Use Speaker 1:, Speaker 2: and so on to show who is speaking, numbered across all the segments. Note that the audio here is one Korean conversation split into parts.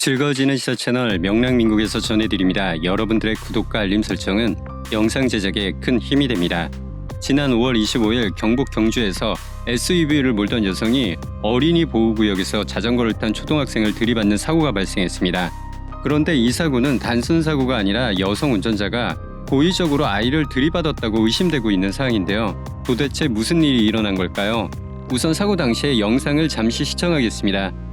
Speaker 1: 즐거워지는 시사 채널 명랑민국에서 전해드립니다. 여러분들의 구독과 알림 설정은 영상 제작에 큰 힘이 됩니다. 지난 5월 25일 경북 경주에서 SUV를 몰던 여성이 어린이 보호구역에서 자전거를 탄 초등학생을 들이받는 사고가 발생했습니다. 그런데 이 사고는 단순 사고가 아니라 여성 운전자가 고의적으로 아이를 들이받았다고 의심되고 있는 상황인데요. 도대체 무슨 일이 일어난 걸까요? 우선 사고 당시의 영상을 잠시 시청하겠습니다.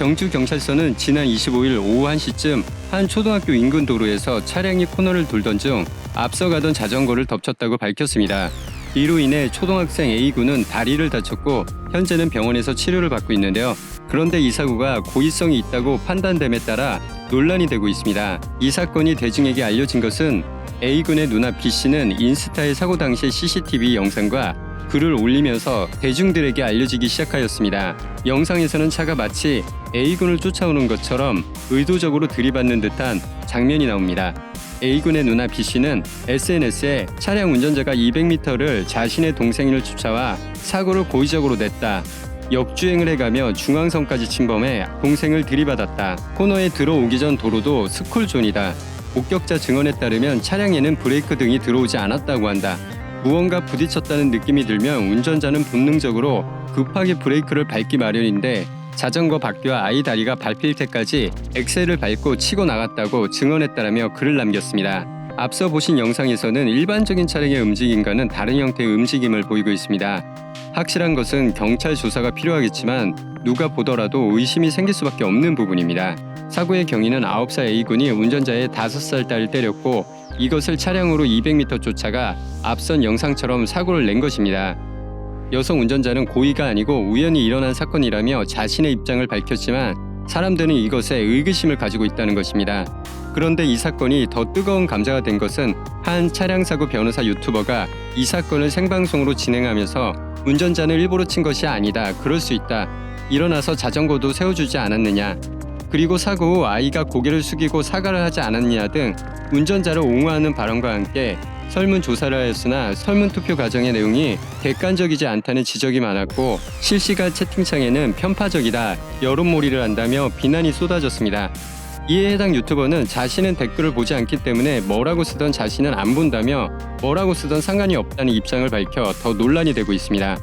Speaker 1: 경주 경찰서는 지난 25일 오후 1시쯤 한 초등학교 인근 도로에서 차량이 코너를 돌던 중 앞서가던 자전거를 덮쳤다고 밝혔습니다. 이로 인해 초등학생 A군은 다리를 다쳤고 현재는 병원에서 치료를 받고 있는데요. 그런데 이 사고가 고의성이 있다고 판단됨에 따라 논란이 되고 있습니다. 이 사건이 대중에게 알려진 것은 A군의 누나 B씨는 인스타의 사고 당시의 CCTV 영상과 글을 올리면서 대중들에게 알려지기 시작하였습니다. 영상에서는 차가 마치 A군을 쫓아오는 것처럼 의도적으로 들이받는 듯한 장면이 나옵니다. A군의 누나 B씨는 SNS에 차량 운전자가 200m를 자신의 동생을 쫓아와 사고를 고의적으로 냈다. 역주행을 해가며 중앙선까지 침범해 동생을 들이받았다. 코너에 들어오기 전 도로도 스쿨존이다. 목격자 증언에 따르면 차량에는 브레이크 등이 들어오지 않았다고 한다. 무언가 부딪혔다는 느낌이 들면 운전자는 본능적으로 급하게 브레이크를 밟기 마련인데 자전거 바퀴와 아이 다리가 밟힐 때까지 엑셀을 밟고 치고 나갔다고 증언했다라며 글을 남겼습니다. 앞서 보신 영상에서는 일반적인 차량의 움직임과는 다른 형태의 움직임을 보이고 있습니다. 확실한 것은 경찰 조사가 필요하겠지만 누가 보더라도 의심이 생길 수밖에 없는 부분입니다. 사고의 경위는 9살 A군이 운전자의 5살 딸을 때렸고 이것을 차량으로 200m 쫓아가 앞선 영상처럼 사고를 낸 것입니다. 여성 운전자는 고의가 아니고 우연히 일어난 사건이라며 자신의 입장을 밝혔지만 사람들은 이것에 의구심을 가지고 있다는 것입니다. 그런데 이 사건이 더 뜨거운 감자가 된 것은 한 차량 사고 변호사 유튜버가 이 사건을 생방송으로 진행하면서 운전자는 일부러 친 것이 아니다. 그럴 수 있다. 일어나서 자전거도 세워주지 않았느냐. 그리고 사고 후 아이가 고개를 숙이고 사과를 하지 않았냐 등 운전자를 옹호하는 발언과 함께 설문 조사를 하였으나 설문 투표 과정의 내용이 객관적이지 않다는 지적이 많았고 실시간 채팅창에는 편파적이다, 여론몰이를 한다며 비난이 쏟아졌습니다. 이에 해당 유튜버는 자신은 댓글을 보지 않기 때문에 뭐라고 쓰던 자신은 안 본다며 뭐라고 쓰던 상관이 없다는 입장을 밝혀 더 논란이 되고 있습니다.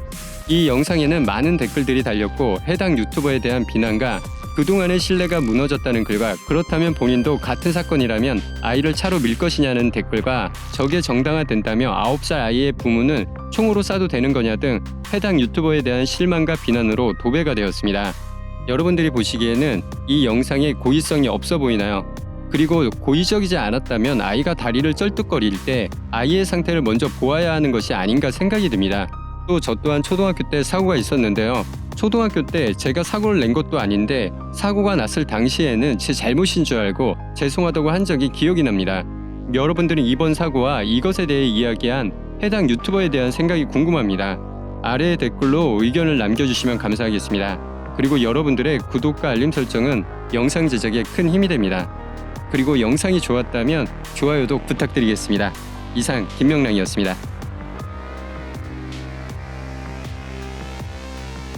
Speaker 1: 이 영상에는 많은 댓글들이 달렸고 해당 유튜버에 대한 비난과 그동안의 신뢰가 무너졌다는 글과 그렇다면 본인도 같은 사건이라면 아이를 차로 밀 것이냐는 댓글과 저게 정당화된다며 9살 아이의 부모는 총으로 쏴도 되는 거냐 등 해당 유튜버에 대한 실망과 비난으로 도배가 되었습니다. 여러분들이 보시기에는 이 영상에 고의성이 없어 보이나요? 그리고 고의적이지 않았다면 아이가 다리를 쩔뚝거릴 때 아이의 상태를 먼저 보아야 하는 것이 아닌가 생각이 듭니다. 또 저 또한 초등학교 때 사고가 있었는데요. 초등학교 때 제가 사고를 낸 것도 아닌데 사고가 났을 당시에는 제 잘못인 줄 알고 죄송하다고 한 적이 기억이 납니다. 여러분들은 이번 사고와 이것에 대해 이야기한 해당 유튜버에 대한 생각이 궁금합니다. 아래의 댓글로 의견을 남겨주시면 감사하겠습니다. 그리고 여러분들의 구독과 알림 설정은 영상 제작에 큰 힘이 됩니다. 그리고 영상이 좋았다면 좋아요도 부탁드리겠습니다. 이상 김명랑이었습니다.